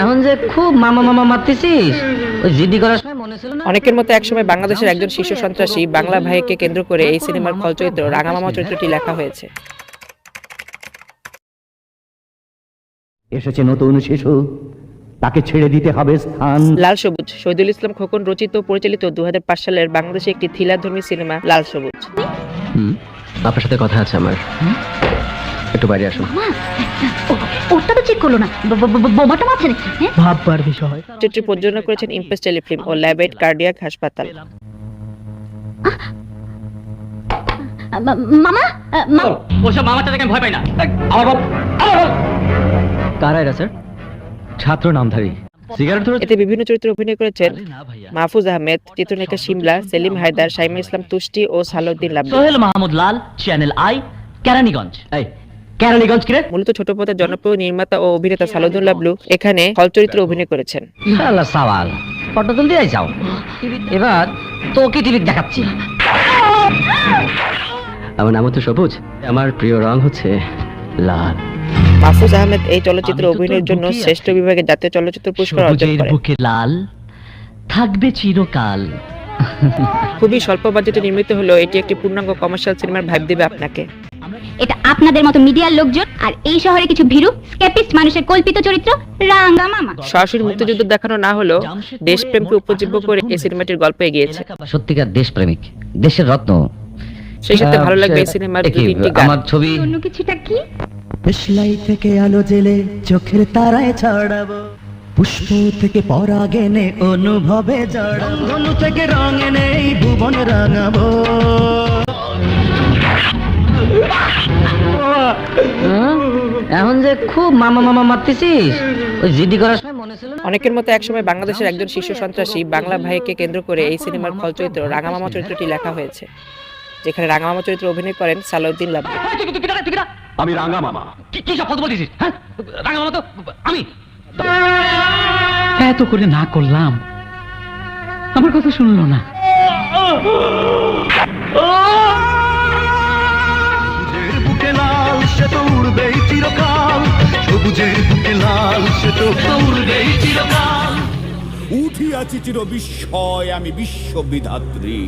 এখন যে খুব মামা মামা মারতেছিস ওই জিডি করার সময় মনে ছিল না? অনেকের মতো একসময় বাংলাদেশের একজন শীর্ষ সন্ত্রাসী বাংলা ভাইকে কেন্দ্র করে এই সিনেমার খল চরিত্র রাঙামামা চরিত্রটি লেখা হয়েছে। এসেছে নতুন শিশু তাকে ছেড়ে দিতে হবে স্থান। লাল সবুজ শহীদুল ইসলাম খোকন রচিত ও পরিচালিত দু হাজার পাঁচ সালের বাংলাদেশে একটি থ্রিলারধর্মী সিনেমা লাল সবুজ। হুম? আপনার সাথে কথা আছে আমার। একটু বাইরে আসুন। ওটা তো চেক করল না। হ্যাঁ? ভাববার বিষয়। চিত্রটি প্রযোজনা করেছেন ইমপ্রেস টেলিফিল্ম ও ল্যাবেট কার্ডিয়াক হাসপাতাল। মামা ওসব মামাটা দেখে ভয় পাই না। কারা এরা স্যার? ছাত্র নামধারী। এতে বিভিন্ন চরিত্রে অভিনয় করেছেন মাহফুজ আহমেদ চিত্রনায়িকা শিমলা সেলিম হায়দার শাইমা ইসলাম তুষ্টি ও সালাউদ্দিন লাবলু সোহেল মাহমুদ লাল চ্যানেল আই কেরানীগঞ্জ। এই কেরানীগঞ্জ কিরে? মূলত ছোট পথের জনপ্রিয় নির্মাতা ও অভিনেতা লাবলু এখানে খল চরিত্রে অভিনয় করেছেন। সাওয়াল ফটো তুলতে যাও। এবার তোকে টিভি দেখাচ্ছি। আমার নাম তো সবুজ। আমার প্রিয় রং হচ্ছে লাল। মাহফুজ আহমেদ এই চলচ্চিত্রে অভিনয়ের জন্য শ্রেষ্ঠ বিভাগে জাতীয় চলচ্চিত্র পুরস্কার অর্জন করেন। বুকে লাল থাকবে চিরকাল। খুবই স্বল্প বাজেটে নির্মিত হলেও এটি একটি পূর্ণাঙ্গ কমার্শিয়াল সিনেমার ভাইব দেবে আপনাকে। এটা আপনাদের মতো মিডিয়ার লোকজন আর এই শহরে কিছু ভীরু স্কেপিস্ট মানুষের কল্পিত চরিত্র রাঙ্গা মামা। সরাসরি মুক্তিযুদ্ধ দেখানো না হলেও দেশপ্রেমকে উপজীব্য করে এই সিনেমাটির গল্প এগিয়েছে। সত্যিকার দেশপ্রেমিক দেশের রত্ন। সেই সাথে ভালো লাগবে এই সিনেমার তিনটি গান। আমার ছবি। অন্য কিছুটা কি? দেশলাই থেকে আলো জেলে চোখের তারায় ছড়াবো। পুষ্প থেকে পরাগ এনে অনুভবে জড়াবো ধনু থেকে রং এনে ভুবন রাঙাবো? এখন যে খুব মামা মামা মারতেছিস ওই জিডি করার সময় মনে ছিল অনেকের মতো একসময় বাংলাদেশের একজন শীর্ষ সন্ত্রাসী বাংলা ভাইকে কেন্দ্র করে এই সিনেমার খল চরিত্র রাঙামামা চরিত্রটি লেখা হয়েছে যেখানে রাঙামামা চরিত্রে অভিনয় করেন সালাউদ্দিন লাবলু আমি রাঙ্গা মামা কি সব কথা বলতেছিস হ্যাঁ? রাঙা তো আমি। এত করে না করলাম। আমার কথা শুনলো না। উঠিয়াছি চির বিস্ময় আমি বিশ্ববিধাত্রী।